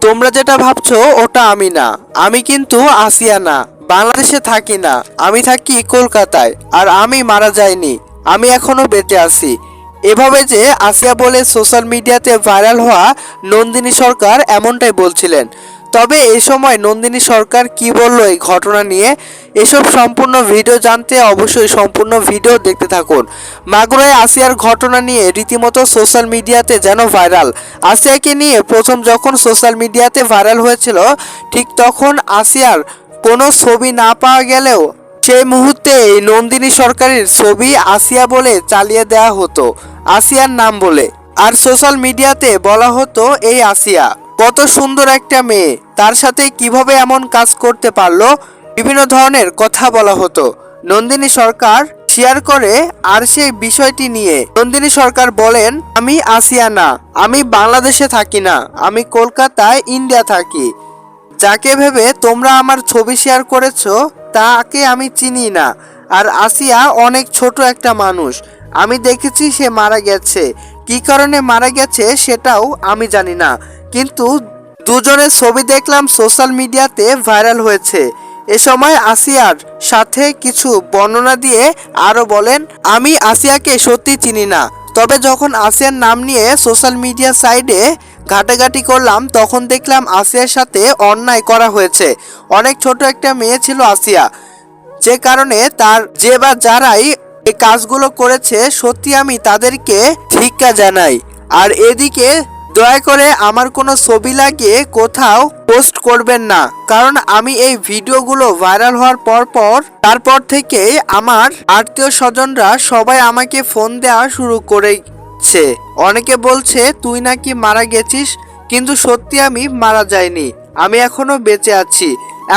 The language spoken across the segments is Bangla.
তোমরা যেটা ভাবছ, ওটা আমি না। আমি কিন্তু আসিয়া না বাংলাদেশে থাকি না। আমি থাকি কলকাতায়। আর আমি মারা যাইনি। আমি এখনও বেঁচে আছি। এভাবে যে আসিয়া বলে সোশ্যাল মিডিয়াতে ভাইরাল হওয়া নন্দিনী সরকার এমনটাই বলছিলেন। তবে এই সময় নন্দিনী সরকার কি বলল এই ঘটনা নিয়ে? এসব সম্পূর্ণ ভিডিও জানতে অবশ্যই সম্পূর্ণ ভিডিও দেখতে থাকুন। মাগুরায় আসিয়ার ঘটনা নিয়ে রীতিমতো সোশ্যাল মিডিয়াতে যেন ভাইরাল। আসিয়াকে নিয়ে প্রথম যখন সোশ্যাল মিডিয়াতে ভাইরাল হয়েছিল, ঠিক তখন আসিয়ার কোনো ছবি না পাওয়া গেলেও সেই মুহূর্তে নন্দিনী সরকারের ছবি আসিয়া বলে চালিয়ে দেওয়া হতো, আসিয়ার নাম বলে। আর সোশ্যাল মিডিয়াতে বলা হতো এই আসিয়া। কত সুন্দর একটা মেয়ে। তার সাথে কীভাবে এমন কাজ করতে পারল, বিভিন্ন ধরনের কথা বলা হতো। নন্দিনী সরকার শেয়ার করে আর সেই বিষয়টি নিয়ে। নন্দিনী সরকার বলেন, আমি আসিয়া না, আমি বাংলাদেশে থাকি না, আমি কলকাতায় ইন্ডিয়া থাকি। যাকে ভেবে তোমরা আমার ছবি শেয়ার করেছ, তাকে আমি চিনি না। আর আসিয়া অনেক ছোট একটা মানুষ। আমি দেখেছি সে মারা গেছে। কি কারণে মারা গেছে সেটাও আমি জানি না। কিন্তু দুজনের ছবি দেখলাম সোশ্যাল মিডিয়াতে ভাইরাল হয়েছে। এ সময় আসিয়ার সাথে কিছু বর্ণনা দিয়ে আরও বলেন, আমি আসিয়াকে সত্যি চিনি না। তবে যখন আসিয়ার নাম নিয়ে সোশ্যাল মিডিয়া সাইডে ঘাটাঘাটি করলাম, তখন দেখলাম আসিয়ার সাথে অন্যায় করা হয়েছে। অনেক ছোট একটা মেয়ে ছিল আসিয়া। যে কারণে তার যে বা যারাই এই কাজগুলো করেছে সত্যি আমি তাদেরকে ধিক্কা জানাই। আর এদিকে দয়া করে আমার কোনো ছবি লাগিয়ে কোথাও পোস্ট করবেন না। কারণ আমি এই ভিডিওগুলো ভাইরাল হওয়ার পর পর, তারপর থেকেই আমার আত্মীয় স্বজনরা সবাই আমাকে ফোন দেওয়া শুরু করেছে। অনেকে বলছে, তুই নাকি মারা গেছিস? কিন্তু সত্যি আমি মারা যাইনি। আমি এখনও বেঁচে আছি।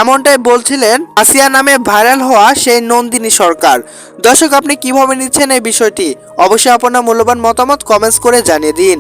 এমনটাই বলছিলেন আসিয়া নামে ভাইরাল হওয়া সেই নন্দিনী সরকার। দর্শক, আপনি কীভাবে নিচ্ছেন এই বিষয়টি? অবশ্যই আপনার মূল্যবান মতামত কমেন্টস করে জানিয়ে দিন।